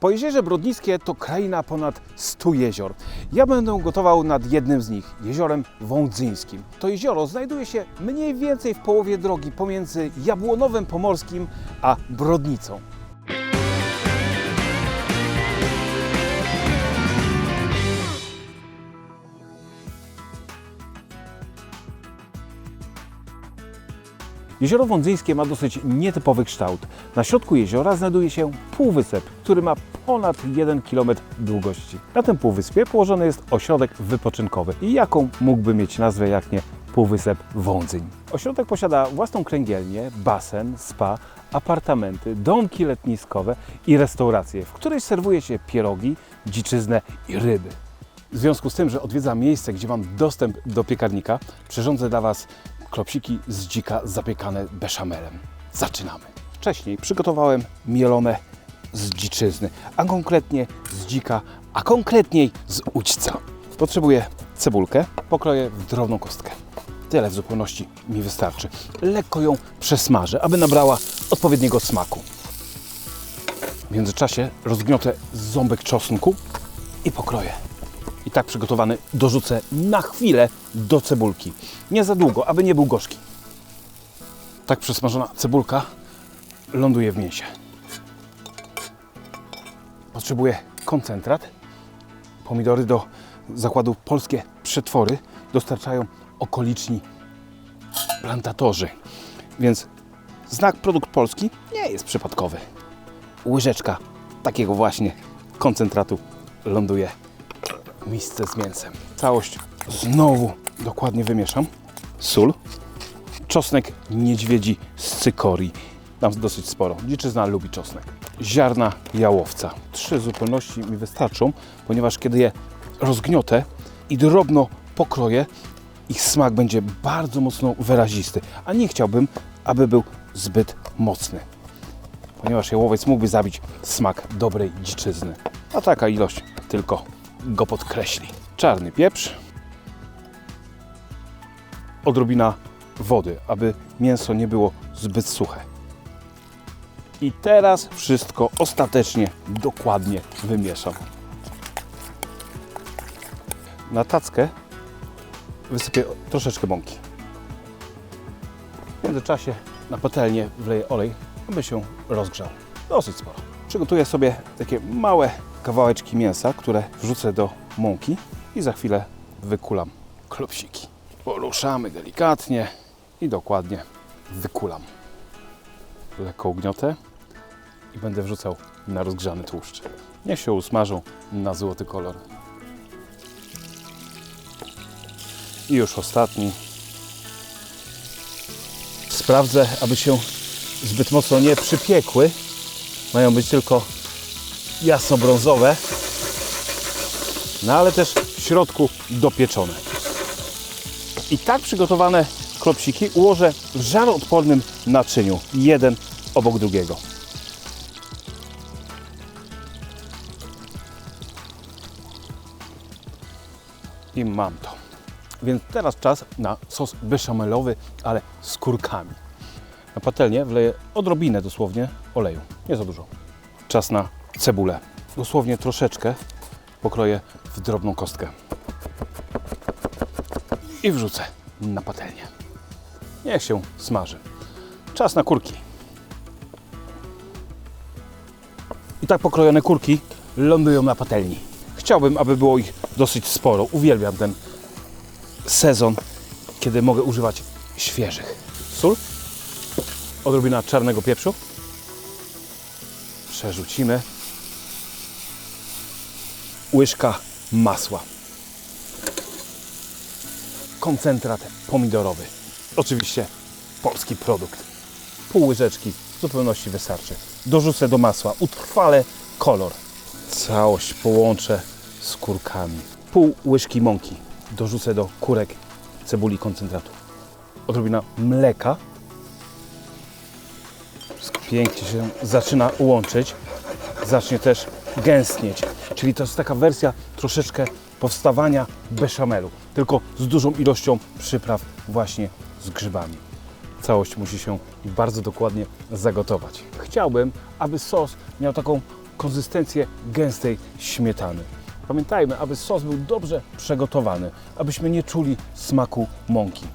Po jeziorze Brodnickie to kraina ponad 100 jezior. Ja będę gotował nad jednym z nich, jeziorem Wądzyńskim. To jezioro znajduje się mniej więcej w połowie drogi pomiędzy Jabłonowem Pomorskim a Brodnicą. Jezioro Wądzyńskie ma dosyć nietypowy kształt. Na środku jeziora znajduje się półwysep, który ma ponad 1 km długości. Na tym półwyspie położony jest ośrodek wypoczynkowy. I jaką mógłby mieć nazwę jak nie Półwysep Wądzyń? Ośrodek posiada własną kręgielnię, basen, spa, apartamenty, domki letniskowe i restauracje, w której serwuje się pierogi, dziczyznę i ryby. W związku z tym, że odwiedzam miejsce, gdzie mam dostęp do piekarnika, przyrządzę dla Was klopsiki z dzika zapiekane beszamelem. Zaczynamy. Wcześniej przygotowałem mielone z dziczyzny, a konkretnie z dzika, a konkretniej z ućca. Potrzebuję cebulkę, pokroję w drobną kostkę. Tyle w zupełności mi wystarczy. Lekko ją przesmażę, aby nabrała odpowiedniego smaku. W międzyczasie rozgniotę ząbek czosnku i pokroję. Tak przygotowany dorzucę na chwilę do cebulki. Nie za długo, aby nie był gorzki. Tak przesmażona cebulka ląduje w mięsie. Potrzebuję koncentrat. Pomidory do zakładu Polskie Przetwory dostarczają okoliczni plantatorzy. Więc znak produkt polski nie jest przypadkowy. Łyżeczka takiego właśnie koncentratu ląduje misce z mięsem. Całość znowu dokładnie wymieszam. Sól, czosnek niedźwiedzi z cykorii. Dam dosyć sporo. Dziczyzna lubi czosnek. Ziarna jałowca. Trzy zupełności mi wystarczą, ponieważ kiedy je rozgniotę i drobno pokroję, ich smak będzie bardzo mocno wyrazisty, a nie chciałbym, aby był zbyt mocny, ponieważ jałowiec mógłby zabić smak dobrej dziczyzny. A taka ilość tylko go podkreśli. Czarny pieprz, odrobina wody, aby mięso nie było zbyt suche. I teraz wszystko ostatecznie dokładnie wymieszam. Na tackę wysypię troszeczkę mąki. W międzyczasie na patelnię wleję olej, aby się rozgrzał. Dosyć sporo. Przygotuję sobie takie małe kawałeczki mięsa, które wrzucę do mąki i za chwilę wykulam klopsiki. Poruszamy delikatnie i dokładnie wykulam. Lekko ugniotę i będę wrzucał na rozgrzany tłuszcz. Niech się usmażą na złoty kolor. I już ostatni. Sprawdzę, aby się zbyt mocno nie przypiekły. Mają być tylko jasno-brązowe, no ale też w środku dopieczone. I tak przygotowane klopsiki ułożę w żaroodpornym naczyniu, jeden obok drugiego. I mam to. Więc teraz czas na sos beszamelowy, ale z kurkami. Na patelnię wleję odrobinę dosłownie oleju, nie za dużo. Czas na cebulę. Dosłownie troszeczkę pokroję w drobną kostkę. I wrzucę na patelnię. Niech się smaży. Czas na kurki. I tak pokrojone kurki lądują na patelni. Chciałbym, aby było ich dosyć sporo. Uwielbiam ten sezon, kiedy mogę używać świeżych. Sól, odrobina czarnego pieprzu. Przerzucimy. Łyżka masła. Koncentrat pomidorowy. Oczywiście polski produkt. Pół łyżeczki w zupełności wystarczy. Dorzucę do masła, utrwalę kolor. Całość połączę z kurkami. Pół łyżki mąki dorzucę do kurek cebuli koncentratu. Odrobina mleka. Pięknie się zaczyna łączyć. Zacznie też gęstnieć. Czyli to jest taka wersja troszeczkę powstawania beszamelu, tylko z dużą ilością przypraw właśnie z grzybami. Całość musi się bardzo dokładnie zagotować. Chciałbym, aby sos miał taką konsystencję gęstej śmietany. Pamiętajmy, aby sos był dobrze przygotowany, abyśmy nie czuli smaku mąki.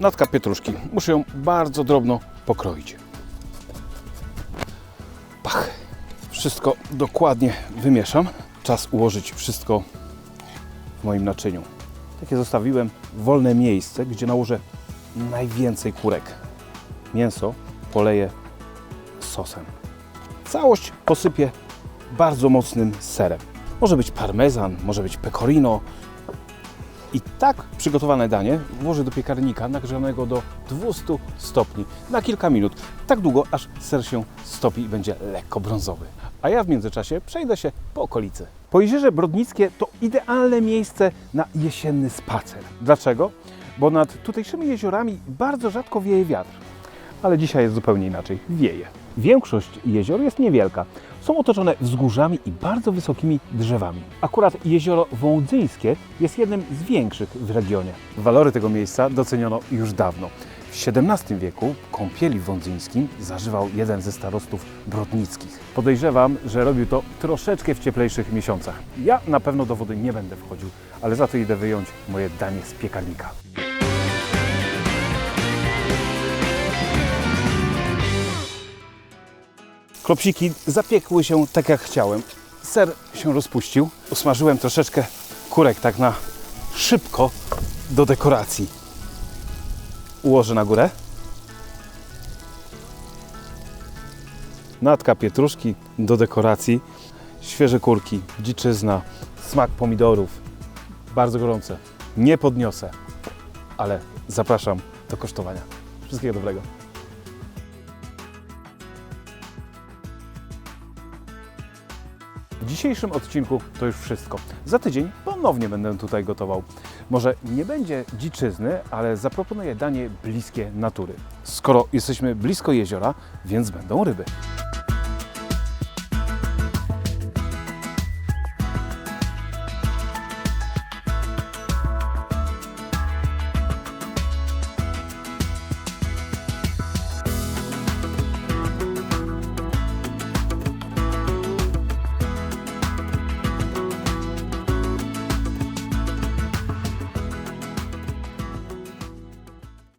Natka pietruszki. Muszę ją bardzo drobno pokroić. Pach. Wszystko dokładnie wymieszam. Czas ułożyć wszystko w moim naczyniu. Takie zostawiłem wolne miejsce, gdzie nałożę najwięcej kurek. Mięso poleję sosem. Całość posypię bardzo mocnym serem. Może być parmezan, może być pecorino. I tak przygotowane danie włożę do piekarnika nagrzanego do 200 stopni na kilka minut. Tak długo, aż ser się stopi i będzie lekko brązowy. A ja w międzyczasie przejdę się po okolicy. Pojezierze Brodnickie to idealne miejsce na jesienny spacer. Dlaczego? Bo nad tutejszymi jeziorami bardzo rzadko wieje wiatr ale dzisiaj jest zupełnie inaczej. Wieje. Większość jezior jest niewielka. Są otoczone wzgórzami i bardzo wysokimi drzewami. Akurat jezioro Wądzyńskie jest jednym z większych w regionie. Walory tego miejsca doceniono już dawno. W XVII wieku kąpieli w Wądzyńskim zażywał jeden ze starostów brodnickich. Podejrzewam, że robił to troszeczkę w cieplejszych miesiącach. Ja na pewno do wody nie będę wchodził, ale za to idę wyjąć moje danie z piekarnika. Klopsiki zapiekły się tak jak chciałem. Ser się rozpuścił. Usmażyłem troszeczkę kurek tak na szybko do dekoracji. Ułożę na górę. Natka pietruszki do dekoracji. Świeże kurki, dziczyzna, smak pomidorów. Bardzo gorące. Nie podniosę, ale zapraszam do kosztowania. Wszystkiego dobrego. W dzisiejszym odcinku to już wszystko. Za tydzień ponownie będę tutaj gotował. Może nie będzie dziczyzny, ale zaproponuję danie bliskie natury. Skoro jesteśmy blisko jeziora, więc będą ryby.